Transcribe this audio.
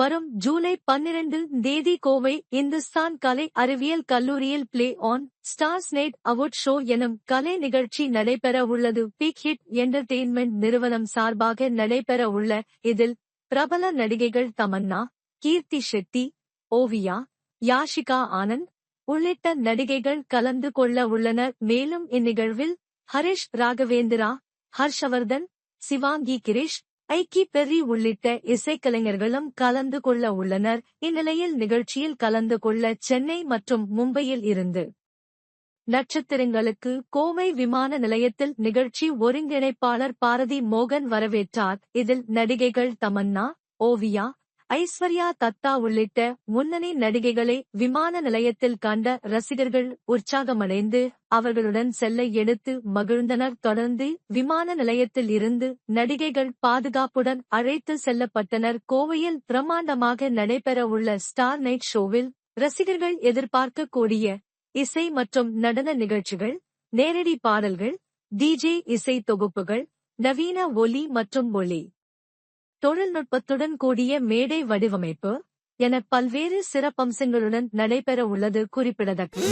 வரும் ஜூலை பன்னிரண்டு தேதி கோவை இந்துஸ்தான் கலை அறிவியல் கல்லூரியில் play on stars night award show எனும் கலை நிகழ்ச்சி நடைபெற உள்ளது. பிக் ஹிட் என்டர்டெயின்மெண்ட் நிறுவனம் சார்பாக நடைபெற உள்ள இதில் பிரபல நடிகைகள் தமன்னா கீர்த்தி ஷெட்டி ஓவியா யாஷிகா ஆனந்த் உள்ளிட்ட நடிகைகள் கலந்து கொள்ள உள்ளனர். மேலும் இந்நிகழ்வில் ஹரிஷ் ராகவேந்திரா ஹர்ஷவர்தன் சிவாங்கி கிரிஷ் ஐக்கி பெர்ரி உள்ளிட்ட இசைக்கலைஞர்களும் கலந்து கொள்ள உள்ளனர். இந்நிலையில் நிகழ்ச்சியில் கலந்து கொள்ள சென்னை மற்றும் மும்பையில் இருந்து நட்சத்திரங்களுக்கு கோவை விமான நிலையத்தில் நிகழ்ச்சி ஒருங்கிணைப்பாளர் பாரதி மோகன் வரவேற்றார். இதில் நடிகைகள் தமன்னா ஓவியா ஐஸ்வர்யா தத்தா உள்ளிட்ட முன்னணி நடிகைகளை விமான நிலையத்தில் கண்ட ரசிகர்கள் உற்சாகமடைந்து அவர்களுடன் செல்ல எடுத்து மகிழ்ந்தனர். தொடர்ந்து விமான நிலையத்தில் இருந்து நடிகைகள் பாதுகாப்புடன் அழைத்து செல்லப்பட்டனர். கோவையில் பிரம்மாண்டமாக நடைபெறவுள்ள ஸ்டார் நைட் ஷோவில் ரசிகர்கள் எதிர்பார்க்கக்கூடிய இசை மற்றும் நடன நிகழ்ச்சிகள் நேரடி பாடல்கள் டிஜே இசை தொகுப்புகள் நவீன ஒலி மற்றும் ஒலி தொழில்நுட்பத்துடன் கூடிய மேடை வடிவமைப்பு என பல்வேறு சிறப்பம்சங்களுடன் நடைபெற உள்ளது குறிப்பிடத்தக்கது.